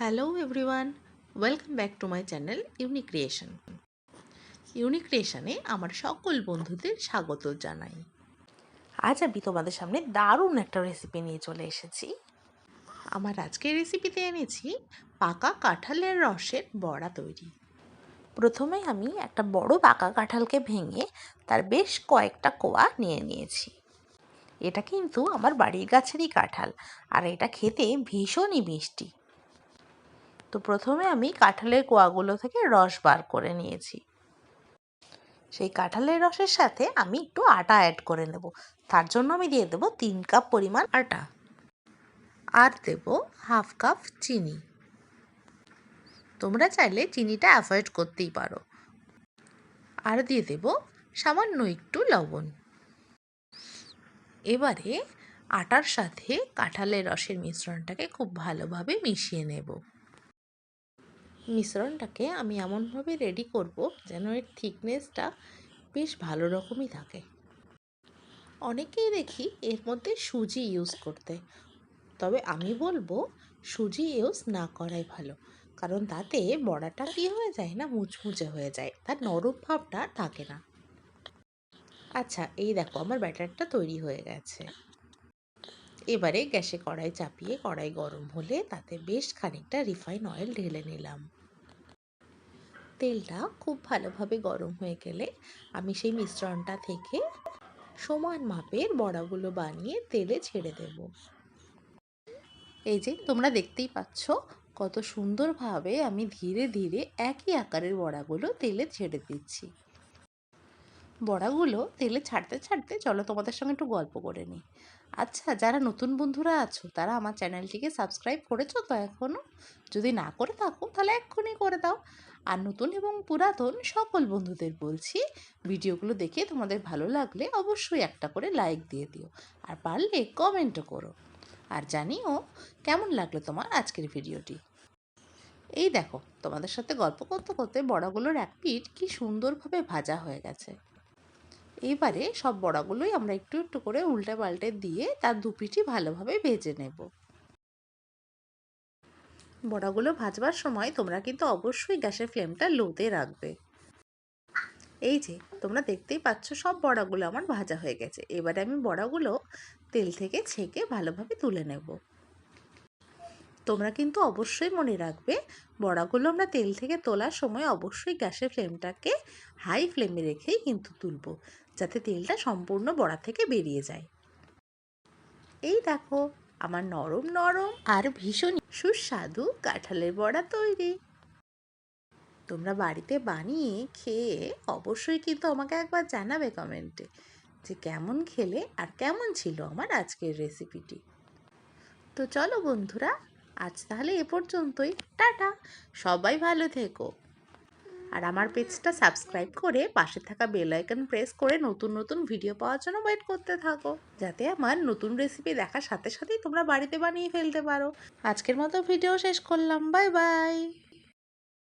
Hello everyone welcome back to my channel unique creation unique ক্রিয়েশনে আমার সকল বন্ধুদের স্বাগত জানাই। আজ আমি তোমাদের সামনে দারুণ একটা রেসিপি নিয়ে চলে এসেছি। আমার আজকের রেসিপিতে এনেছি পাকা কাঁঠালের রসের বড়া তৈরি। প্রথমে আমি একটা বড় পাকা কাঁঠালকে ভেঙে তার বেশ কয়েকটা কোয়া নিয়ে নিয়েছি। এটা কিন্তু আমার বাড়ির গাছেরই কাঁঠাল, আর এটা খেতে ভীষণই মিষ্টি। তো প্রথমে আমি কাঁঠালের কোয়াগুলো থেকে রস বার করে নিয়েছি। সেই কাঁঠালের রসের সাথে আমি একটু আটা অ্যাড করে নেব। তার জন্য আমি দিয়ে দেবো তিন কাপ পরিমাণ আটা। আর দেব হাফ কাপ চিনি। তোমরা চাইলে চিনিটা অ্যাভয়েড করতেই পারো। আর দিয়ে দেব সামান্য একটু লবণ। এবারে আটার সাথে কাঁঠালের রসের মিশ্রণটাকে খুব ভালোভাবে মিশিয়ে নেব। মিশ্রণটাকে আমি এমনভাবে রেডি করব যেন এর থিকনেসটা বেশ ভালো রকমই থাকে। অনেকেই দেখি এর মধ্যে সুজি ইউজ করতে। তবে আমি বলব, সুজি ইউজ না করাই ভালো। কারণ তাতে বড়াটা কী হয়ে যায় না, মুচমুচে হয়ে যায়। তার নরম ভাবটা থাকে না। আচ্ছা এই দেখো, আমার ব্যাটারটা তৈরি হয়ে গেছে। এবারে গ্যাসে কড়াই চাপিয়ে, কড়াই গরম হলে তাতে বেশ খানিকটা রিফাইন অয়েল ঢেলে নিলাম। তেলটা খুব ভালোভাবে গরম হয়ে গেলে আমি সেই মিশ্রণটা থেকে সমান মাপের বড়াগুলো বানিয়ে তেলে ছেড়ে দেব। এই যে তোমরা দেখতেই পাচ্ছ কত সুন্দরভাবে আমি ধীরে ধীরে একই আকারের বড়াগুলো তেলে ছেড়ে দিচ্ছি। বড়াগুলো তেলে ছাড়তে ছাড়তে চলো তোমাদের সঙ্গে একটু গল্প করে নিই। আচ্ছা যারা নতুন বন্ধুরা আছো, তারা আমার চ্যানেলটিকে সাবস্ক্রাইব করেছ তো এখনও যদি না করে থাকো, তাহলে এক্ষুনি করে দাও। আর নতুন এবং পুরাতন সকল বন্ধুদের বলছি, ভিডিওগুলো দেখে তোমাদের ভালো লাগলে অবশ্যই একটা করে লাইক দিয়ে দিও আর পারলে কমেন্টও করো। আর জানিও, কেমন লাগল তোমার আজকের ভিডিওটি? এই দেখো, তোমাদের সাথে গল্প করতে করতে বড়াগুলোর এক পিঠ কি সুন্দরভাবে ভাজা হয়ে গেছে। এইবারে সব বড়াগুলোই আমরা একটু একটু করে উল্টে পাল্টে দিয়ে তার দুপিঠই ভালোভাবে ভেজে নেব। বড়াগুলো ভাজবার সময় তোমরা কিন্তু অবশ্যই গ্যাসের ফ্লেমটা লোতে রাখবে। এই যে, তোমরা দেখতেই পাচ্ছ সব বড়াগুলো আমার ভাজা হয়ে গেছে। এবারে আমি বড়াগুলো তেল থেকে ছেঁকে ভালোভাবে তুলে নেব। তোমরা কিন্তু অবশ্যই মনে রাখবে, বড়াগুলো আমরা তেল থেকে তোলার সময় অবশ্যই গ্যাসের ফ্লেমটাকে হাই ফ্লেমে রেখেই কিন্তু তুলবো। যাতে তেলটা সম্পূর্ণ বড়া থেকে বেরিয়ে যায়। এই দেখো, আমার নরম নরম আর ভীষণ সুস্বাদু কাঁঠালের বড়া তৈরি। তোমরা বাড়িতে বানিয়ে খেয়ে অবশ্যই কিন্তু আমাকে একবার জানাবে কমেন্টে যে কেমন খেলে আর কেমন ছিল আমার আজকের রেসিপিটি। তো চলো বন্ধুরা, আজ তাহলে এ পর্যন্তই। টাটা! সবাই ভালো থেকো। আর আমার পেজটা সাবস্ক্রাইব করে পাশে থাকা বেল আইকন প্রেস করে নতুন নতুন ভিডিও পাওয়ার জন্য ওয়েট করতে থাকো, যাতে আমার নতুন রেসিপি দেখার সাথে সাথেই তোমরা বাড়িতে বানিয়ে ফেলতে পারো। আজকের মতো ভিডিও শেষ করলাম, বাই বাই।